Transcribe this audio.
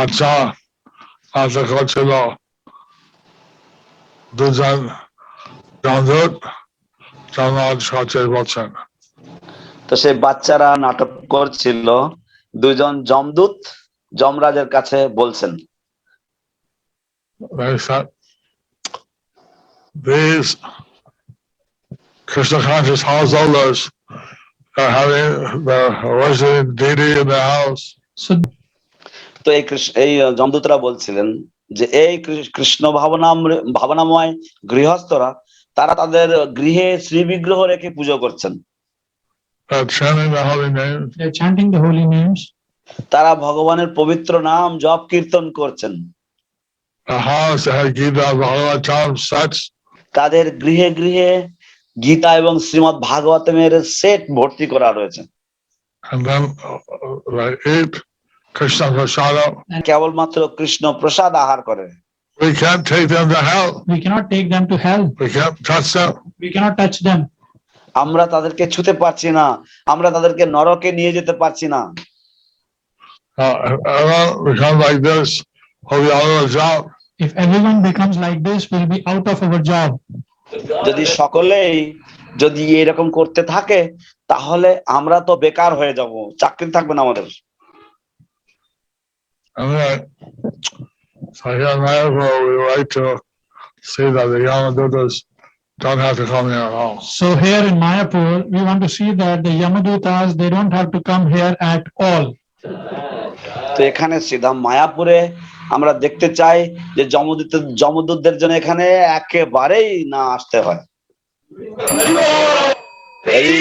বাচ্চা নাটক করছিল দুজন জমরাজ সচের বলছেন তো সেই বাচ্চারা নাটক করছিল দুজন জমদূত যমরাজের কাছে বলছেন these Krishna conscious householders are having their worshiping deity in the house. So তো এই কৃষ্ণ এই জমদূতরা বলছিলেন যে এই কৃষ্ণ ভাবনাম ভাবনাময় গৃহস্থরা তারা তাদের গৃহে শ্রী বিগ্রহ রেখে পুজো করছেন. তারা ভগবানের পবিত্র নাম জপ কীর্তন করছেন। তাদের গৃহে গৃহে গীতা এবং শ্রীমৎ ভাগবতমের সেট ভর্তি করা রয়েছে। And then uh, Krishna Prasada. কেবলমাত্র কৃষ্ণ প্রসাদ আহার করে We can't take them to hell. We cannot take them to hell. We can't touch them. We cannot touch them. আমরা তাদেরকে ছুতে পারছি না আমরা তাদেরকে নরকে নিয়ে যেতে পারছি না Uh, if everyone become like this, we'll be out of a job. If everyone becomes like this, we'll be out of our job. যদি সকলেই যদি এরকম করতে থাকে তাহলে আমরা তো বেকার হয়ে যাব চাকরি থাকবে না আমাদের And then, so here in Mayapur, we like to see that the Yamadutas don't have to come here at all. So here in Mayapur, we want to see that the Yamadutas, they don't have to come here at all. তো এখানে সিধা মায়াপুরে আমরা দেখতে চাই যে যমদূত যমদূতদের জন্য এখানে একেবারেই না আসতে হয় এই